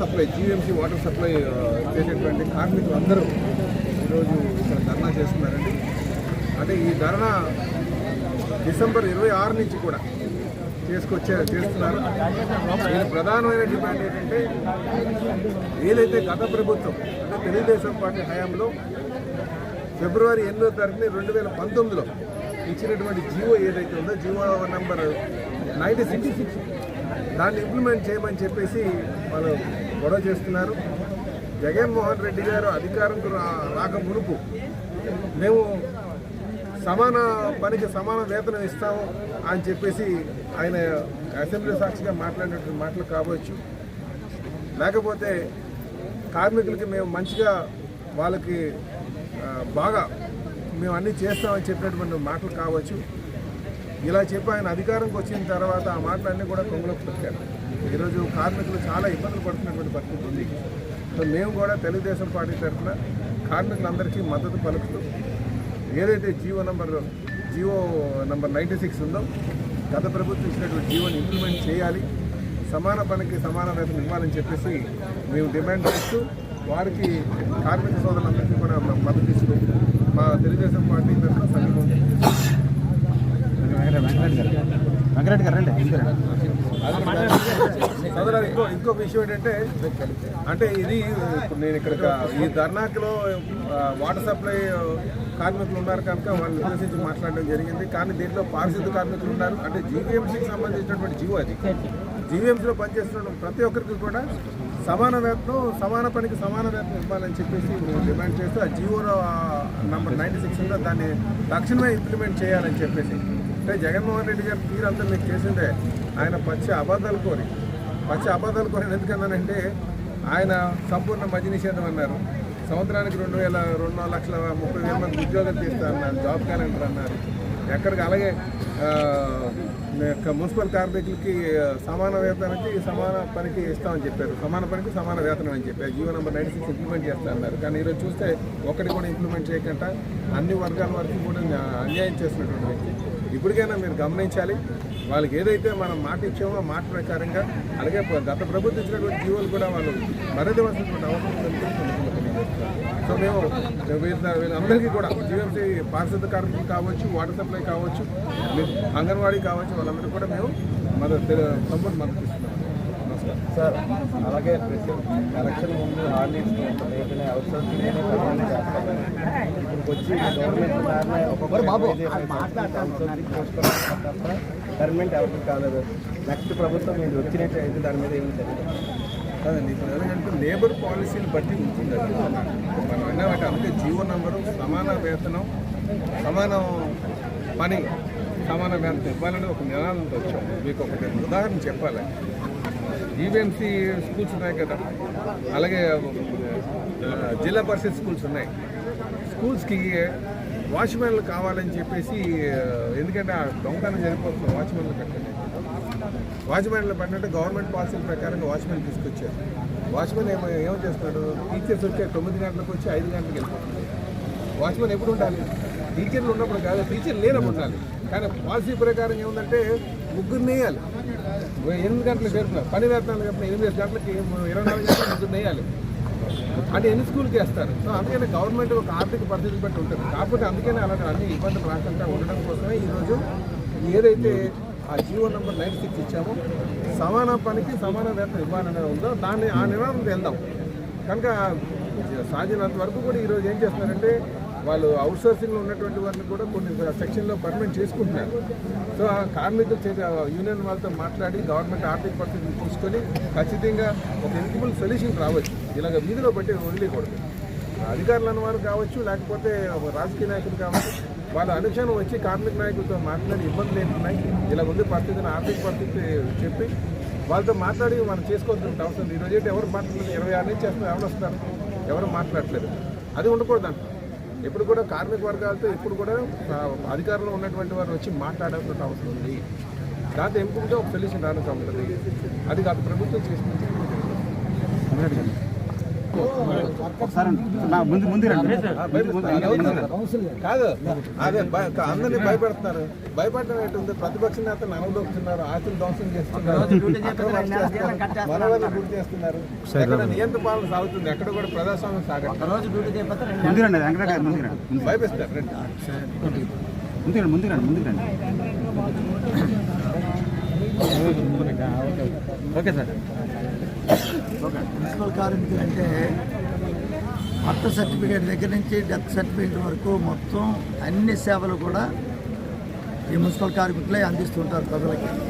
Supply GMC water supply చేసేటువంటి కార్మికులు అందరూ ఈరోజు ఇక్కడ ధర్నా చేస్తున్నారండి. అంటే ఈ ధర్నా డిసెంబర్ ఇరవై ఆరు నుంచి కూడా చేసుకొచ్చే చేస్తున్నారు. దీని ప్రధానమైన డిమాండ్ ఏంటంటే ఏదైతే గత ప్రభుత్వం అంటే తెలుగుదేశం పార్టీ హయాంలో ఫిబ్రవరి ఎనిమిదో తారీఖున రెండు వేల పంతొమ్మిదిలో ఇచ్చినటువంటి జీవో ఏదైతే ఉందో జీవో నెంబర్ నైంటీ సిక్స్ దాన్ని ఇంప్లిమెంట్ చేయమని చెప్పేసి వాళ్ళు గొడవ చేస్తున్నారు. జగన్మోహన్ రెడ్డి గారు అధికారంకు రాక మునుపు మేము సమాన పనికి సమాన వేతనం ఇస్తాము అని చెప్పేసి ఆయన అసెంబ్లీ సాక్షిగా మాట్లాడినటువంటి మాటలు కావచ్చు. లేకపోతే కార్మికులకి మేము మంచిగా వాళ్ళకి బాగా మేము అన్నీ చేస్తామని చెప్పినటువంటి మాటలు కావచ్చు. ఇలా చెప్పి ఆయన అధికారంకి వచ్చిన తర్వాత ఆ మాటలన్నీ కూడా కొంగులోకి పెట్టారు ఈరోజు కార్మికులు చాలా ఇబ్బందులు పడుతున్నటువంటి పరిస్థితి ఉంది. సో మేము కూడా తెలుగుదేశం పార్టీ తరఫున కార్మికులందరికీ మద్దతు పలుకుతూ ఏదైతే GO number GO number ninety six ఉందో గత ప్రభుత్వం ఇచ్చినటువంటి జీవోని ఇంప్లిమెంట్ చేయాలి. సమాన పనికి సమాన వేతనం ఇవ్వాలని చెప్పేసి మేము డిమాండ్ చేస్తూ వారికి కార్మిక సోదరులందరికీ కూడా మద్దతు ఇస్తూ మా తెలుగుదేశం పార్టీ తరఫున వెంకరెడ్డి గారు. రండి ఇంకో విషయం ఏంటంటే అంటే ఇది ఇప్పుడు నేను ఇక్కడ ఈ ధర్నాకులో వాటర్ సప్లై కార్మికులు ఉన్నారు కనుక వాళ్ళని ఉద్దేశించి మాట్లాడడం జరిగింది. కానీ దీంట్లో పారిశుద్ధ కార్మికులు ఉన్నారు. అంటే జీవీఎంసీకి సంబంధించినటువంటి జీవో అది. జీవీఎంసీలో పనిచేస్తున్న ప్రతి ఒక్కరికి కూడా సమాన వేతనం సమాన పనికి సమాన వేతనం ఇవ్వాలని చెప్పేసి డిమాండ్ చేస్తూ ఆ జియోలో నంబర్ నైంటీ సిక్స్ ఉందో దాన్ని తక్షణమే ఇంప్లిమెంట్ చేయాలని చెప్పేసి అంటే జగన్మోహన్ రెడ్డి గారు తీరంతా మీకు చేసిందే. ఆయన పచ్చి అబద్ధాలు కోరి. పచ్చి అబద్ధాలు కోరి ఎందుకన్నానంటే ఆయన సంపూర్ణ మద్య నిషేధం అన్నారు. సంవత్సరానికి రెండు వేల రెండు లక్షల ముప్పై వేల మంది ఉద్యోగాలు తీస్తారన్నారు జాబ్ క్యాలెండర్ అన్నారు. ఎక్కడికి అలాగే మున్సిపల్ కార్మికులకి సమాన వేతనానికి సమాన పనికి ఇస్తామని చెప్పారు. సమాన పనికి సమాన వేతనం అని చెప్పారు. GO number ninety six implement చేస్తా అన్నారు. కానీ ఈరోజు చూస్తే ఒకటి కూడా ఇంప్లిమెంట్ చేయకుండా అన్ని వర్గాల వరకు కూడా అన్యాయం చేసినటువంటి వ్యక్తి. ఇప్పటికైనా మీరు గమనించాలి. వాళ్ళకి ఏదైతే మనం మాట ఇచ్చామో మాట ప్రకారంగా అలాగే గత ప్రభుత్వం ఇచ్చినటువంటి జీవోలు కూడా వాళ్ళు మరదవలసినటువంటి అవసరం సో మేము వీళ్ళందరికీ కూడా జీఎంసీ పారిశుద్ధ కార్మికులు కావచ్చు వాటర్ సప్లై కావచ్చు అంగన్వాడీ కావచ్చు వాళ్ళందరికీ కూడా మేము మన సంపూర్ణ మద్దతు ఇస్తున్నాం సార్ అలాగే ప్రతి ఎలక్షన్ ముందు హామీ ఇస్తున్నారు అవసరం ఇప్పుడు వచ్చి గవర్నమెంట్ గవర్నమెంట్ ఎవరికి కాలేదు నెక్స్ట్ ప్రభుత్వం మీరు వచ్చినట్టు అయితే దాని మీద ఏమి తెలియదు కాదండి ఇప్పుడు ఎలాగంటే లేబర్ పాలసీని బట్టి ఉంటుంది మనం విన్నామంటే అందుకే జీవో నంబరు సమాన వేతనం సమాన పని సమాన వేతనం ఇవ్వాలని ఒక నినాదంతో వచ్చాం మీకు ఒకటి ఉదాహరణ చెప్పాలి జీవీఎంసీ స్కూల్స్ ఉన్నాయి కదా. అలాగే జిల్లా పరిషత్ స్కూల్స్ ఉన్నాయి. స్కూల్స్కి వాచ్మెన్లు కావాలని చెప్పేసి ఎందుకంటే ఆ దొంగతనం జరిగిపోతుంది వాచ్మెన్లు పెట్టండి వాచ్మెన్లు పడినట్టు గవర్నమెంట్ పాలసీల ప్రకారంగా వాచ్మెన్ తీసుకొచ్చారు. వాచ్మెన్ ఏమో ఏమో చేస్తున్నాడు? టీచర్స్ వచ్చే తొమ్మిది గంటలకు వచ్చి ఐదు గంటలకు వెళ్ళిపోతుంది వాచ్మెన్ ఎప్పుడు ఉండాలి? టీచర్లు ఉన్నప్పుడు కాదు టీచర్ లేనప్పుడు ఉండాలి. కానీ పాలసీ ప్రకారం ఏముందంటే ముగ్గురు వేయాలి ఎనిమిది గంటలకు చేరుకున్నారు. పని వేతనాలు చెప్పిన ఎనిమిది గంటలకి ఇరవై నాలుగు గంటలకు ముగ్గురు వేయాలి అంటే ఎన్ని స్కూల్కి వేస్తారు? సో అందుకనే గవర్నమెంట్ ఒక ఆర్థిక పరిస్థితి బట్టి ఉంటుంది. కాకపోతే అందుకనే అలాంటి అన్ని ఇబ్బందులు రాకుండా ఉండడం కోసమే ఈరోజు ఏదైతే ఆ జీవో నెంబర్ నైన్ సిక్స్ ఇచ్చామో సమాన పనికి సమాన వేతనం ఇవ్వాలనేది ఉందో దాన్ని ఆ నినాదంతో వెళ్దాం. కనుక సాధ్యమైనంత వరకు కూడా ఈరోజు ఏం చేస్తున్నారంటే వాళ్ళు అవుట్ సోర్సింగ్లో ఉన్నటువంటి వారిని కూడా కొన్ని సెక్షన్లో పర్మనెంట్ చేసుకుంటున్నారు. సో ఆ కార్మికుల చేత యూనియన్ వాళ్ళతో మాట్లాడి గవర్నమెంట్ ఆర్థిక పరిస్థితిని చూసుకొని ఖచ్చితంగా ఒక ఎలిజిబుల్ సొల్యూషన్ రావచ్చు. ఇలాగ వీధిలో బట్టి వదిలేయకూడదు. అధికారులు అన్నవారు కావచ్చు లేకపోతే రాజకీయ నాయకులు కావచ్చు వాళ్ళ అనుక్షణం వచ్చి కార్మిక నాయకులతో మాట్లాడి ఇబ్బందులు ఏంటున్నాయి ఇలా ఉంది పరిస్థితిని ఆర్థిక పరిస్థితి చెప్పి వాళ్ళతో మాట్లాడి మనం చేసుకోవాల్సిన అవసరం ఈరోజు ఏంటి ఎవరు మాట్లాడలేదు? ఇరవై ఆరు నుంచి చేస్తున్నారు ఎవరు వస్తారు? ఎవరు మాట్లాడట్లేదు? అది ఉండకూడదు ఎప్పుడు కూడా కార్మిక వర్గాలతో ఎప్పుడు కూడా అధికారంలో ఉన్నటువంటి వారు వచ్చి మాట్లాడాల్సిన అవసరం ఉంది. దాంతో ఎంపుకుంటే ఒక సొల్యూషన్ రానికి ఉంటుంది. అది కాదు ప్రభుత్వం చేసింది. ముందు ముందు. కాదు. అదే భయ- అందరినీ భయపెడుతున్నారు భయపడడం ఏంటుంది ప్రతిపక్ష నేతలు అనవదొక్కుతున్నారు ఆస్తులు ధ్వంసం చేస్తున్నారు. అక్రమాలు చేస్తున్నారు, మనవాళ్ళని గురి చేస్తున్నారు. నియంత్ర పాలన సాగుతుంది? ఎక్కడ కూడా ప్రజాస్వామ్యం ముందు భయపిస్తారు రండి. ముందు రండి. ముందు రండి. ముందు రండి ఓకే సార్. మున్సిపల్ కార్మికులు అంటే బర్త్ సర్టిఫికేట్ దగ్గర నుంచి డెత్ సర్టిఫికేట్ వరకు మొత్తం అన్ని సేవలు కూడా ఈ మున్సిపల్ కార్మికులే అందిస్తుంటారు ప్రజలకి.